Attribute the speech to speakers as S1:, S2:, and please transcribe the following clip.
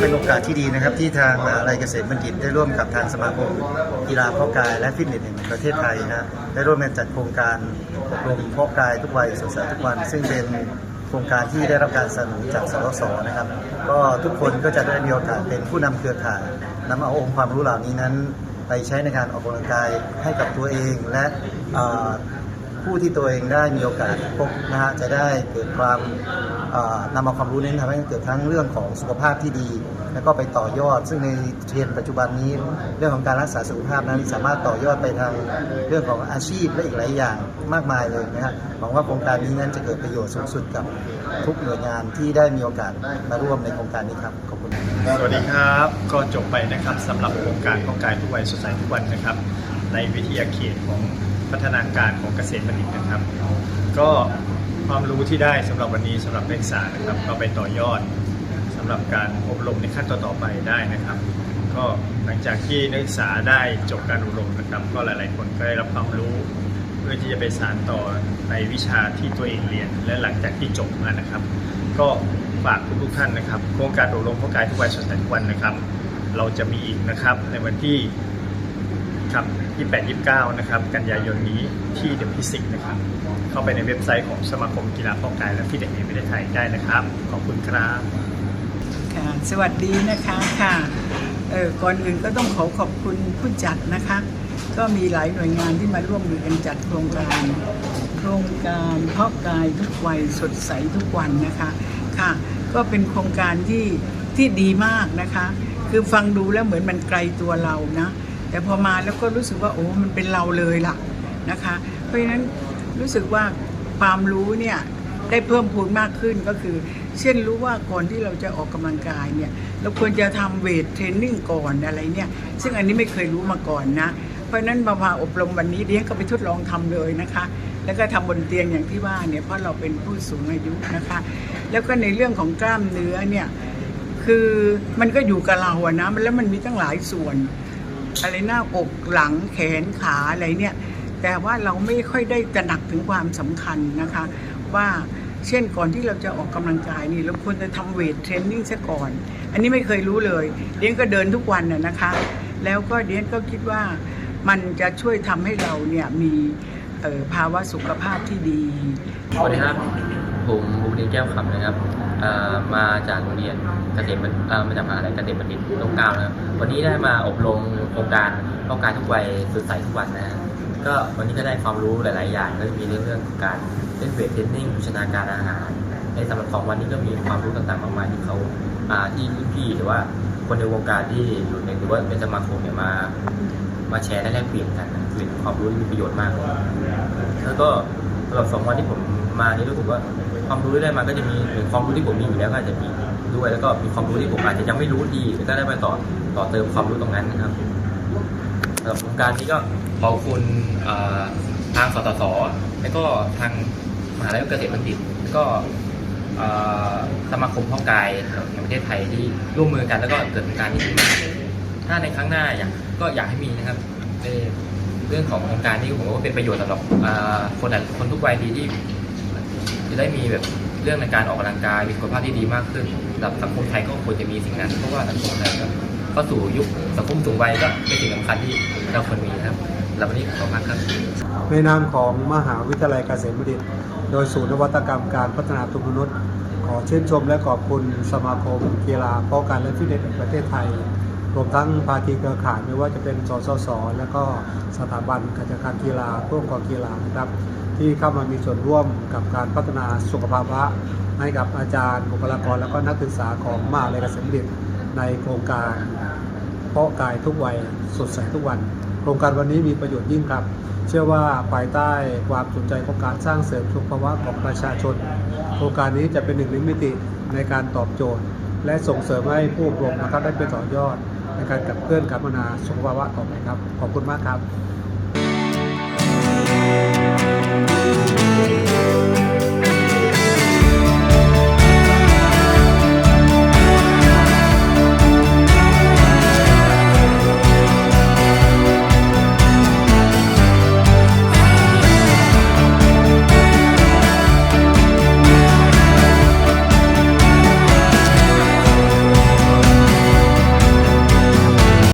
S1: เป็นโอกาสที่ดีนะครับ ที่ทางมหาลัยเกษตรบัณฑิตได้ร่วมกับทางสมาคมกีฬาเพาะกาย และฟิตเนสแห่งประเทศไทยนะได้ร่วมกันจัดโครงการอบรมเพาะกายทุกวัยสดใสทุกวัน ซึ่งเป็นโครงการที่ได้รับการสนับสนุนจากสรสนะครับ ก็ทุกคนก็จะได้มีโอกาสเป็นผู้นำเครือข่ายนำเอาองค์ความรู้เหล่านี้นั้น ไปใช้ในการออกกำลังกายให้กับตัวเองและ ผู้ที่ตัวเองได้มีโอกาสพบนะฮะจะได้เกิดความนำเอาความรู้นี้ทำให้เกิดทั้งเรื่องของสุขภาพที่ดี แล้วก็ไปต่อยอด ซึ่งในเทรนปัจจุบันนี้ เรื่องของการรักษาสุขภาพนั้นสามารถต่อยอดไปทางเรื่องของอาชีพและอีกหลายอย่างมากมายเลยนะฮะหวังว่าโครงการนี้นั้นจะเกิดประโยชน์สูงสุดกับทุกหน่วยงานที่ได้มีโอกาสมาร่วมในโครงการนี้ครับขอบคุณ
S2: สวัสดีครับก็จบไปนะครับสำหรับโครงการป้องกายทุกวัยสดใสทุกวันนะครับ ในวิทยาเขตของ พัฒนาการของเกษตรบัณฑิตนะครับ ก็ความรู้ที่ได้สำหรับวันนี้สำหรับนักศึกษานะครับก็ไปต่อยอดสำหรับการอบรมในขั้นต่อๆไปได้นะครับ ก็หลังจากที่นักศึกษาได้จบการอบรมนะครับ ก็หลาย ๆ คนก็ได้รับความรู้เพื่อที่จะไปสานต่อในวิชาที่ตัวเองเรียน และหลังจากที่จบมานะครับ ก็ฝากทุกๆท่านนะครับ โครงการอบรมพ่อกายทุกวัยสดใสทุกวันนะครับ เราจะมีอีกนะครับในวันที่ ครับ28 29 นะครับ กันยายนนี้ที่เดอะพิสิกนะครับ เข้าไปในเว็บไซต์ของสมาคมกีฬาพ่อกายและฟิตเนสแห่งประเทศไทยได้นะครับ ขอบคุณครับ
S3: ค่ะสวัสดีนะคะค่ะเออก่อนอื่นก็ต้องขอขอบคุณผู้จัดนะคะ ก็มีหลายหน่วยงานที่มาร่วมมือกันจัดโครงการโครงการเพาะกายทุกวัยสดใสทุกวันนะคะค่ะ ก็เป็นโครงการที่ที่ดีมากนะคะ คือฟังดูแล้วเหมือนมันไกลตัวเรานะ แต่พอมาแล้วก็รู้สึกว่าโอ้มันเป็นเราเลยล่ะนะคะ เพราะฉะนั้นรู้สึกว่าความรู้เนี่ยได้เพิ่มพูนมากขึ้นก็คือ เช่นรู้ว่าก่อนที่เราจะออกกำลังกายเนี่ยเราควรจะทำเวทเทรนนิ่งก่อนอะไรเนี่ย ซึ่งอันนี้ไม่เคยรู้มาก่อนนะ เพราะฉะนั้นมาพาอบรมวันนี้เดี๋ยนก็ไปทดลองทำเลยนะคะ แล้วก็ทำบนเตียงอย่างที่ว่าเนี่ยเพราะเราเป็นผู้สูงอายุนะคะ แล้วก็ในเรื่องของกล้ามเนื้อเนี่ยคือมันก็อยู่กับเราอะนะแล้วมันมีตั้งหลายส่วน อะไรหน้าอกหลังแขนขาอะไรเนี่ย แต่ว่าเราไม่ค่อยได้ตระหนักถึงความสำคัญนะคะ ว่าเช่นก่อนที่เราจะออกกำลังกายนี่เราควรจะทำเวทเทรนนิ่งซะก่อน อันนี้ไม่เคยรู้เลยเดียนก็เดินทุกวันน่ะนะคะ แล้วก็เดียนก็คิดว่ามันจะช่วยทำให้เราเนี่ยมีภาวะสุขภาพที่ดี
S4: สวัสดีครับ ผมบุญเรียนแก้วคำนะครับ มาจากโรงเรียนเกษตรบัณเอ่อมาจากมหาลัยเกษตรบัณฑิตร่มเกล้านะครับวันนี้ได้มาอบรมโครงการป้องกันทุกวัยสดใสทุกวันนะก็วันนี้ก็ได้ความรู้หลาย ๆ อย่างก็มีเรื่องเรื่องการเล่นเวทเทรนนิ่งโภชนาการอาหาร ในสำหรับของวันนี้ก็มีความรู้ต่าง ๆ มากมายที่เขาที่รุ่นพี่หรือว่าคนในวงการที่อยู่ในหรือว่าเป็นสมาคมเนี่ยมา มาแชร์และแลกเปลี่ยนกันเป็นความรู้ที่มีประโยชน์มากเลยแล้วก็ สำหรับสองวันที่ผมมานี่รู้สึกว่าความรู้ที่ได้มาก็จะมีหนึ่งความรู้ที่ผมมีอยู่แล้วก็อาจจะมีด้วย แล้วก็มีความรู้ที่ผมอาจจะยังไม่รู้ดีก็ได้มาต่อต่อเติมความรู้ตรงนั้นนะครับสำหรับโครงการนี้ก็ขอบคุณทางสตสแล้วก็ทางมหาวิทยาลัยเกษตรบัณฑิตแล้วก็สมาคมพ่อกายแห่งประเทศไทยที่ร่วมมือกันแล้วก็เกิดโครงการนี้ขึ้นมาถ้าในครั้งหน้าอยากก็อยากให้มีนะครับใน รื่องของโครงการนี้ผมว่าเป็นประโยชน์สำหรับคนคนทุกวัยดีที่จะได้มีแบบเรื่องในการออกกำลังกายมีสุขภาพที่ดีมากขึ้นสำหรับสังคมไทยก็ควรจะมีสิ่งนั้น เพราะว่าสังคมไทยก็เข้าสู่ยุคสังคมสูงวัยก็เป็นสิ่งสำคัญที่เราควรมีนะครับสำหรับวันนี้ขอบคุณมากครับ
S5: ในนามของมหาวิทยาลัยเกษตรบัณฑิต โดยศูนย์นวัตกรรมการพัฒนาตัวมนุษย์ ขอเชื่นชมและขอบคุณสมาคมกีฬาเพาะกายและฟิตเนสแห่งประเทศไทย รวมทั้งภาคีเครือข่ายไม่ว่าจะเป็นสสส และก็สถาบันการจัดการกีฬาร่วมกับกีฬานะครับ ที่เข้ามามีส่วนร่วมกับการพัฒนาสุขภาวะให้กับอาจารย์บุคลากรและก็นักศึกษาของมหาวิทยาลัยเกษตรบัณฑิตในโครงการเพาะกายทุกวัยสดใสทุกวัน โครงการวันนี้มีประโยชน์ยิ่งครับ เชื่อว่าภายใต้ความสนใจของการสร้างเสริมสุขภาวะของประชาชน โครงการนี้จะเป็นหนึ่งในมิติในการตอบโจทย์ และส่งเสริมให้ผู้อบรมนะครับได้เป็นต่อยอด ในการกับเพื่อนการพัฒนาสุขภาวะต่อไปครับ ขอบคุณมากครับ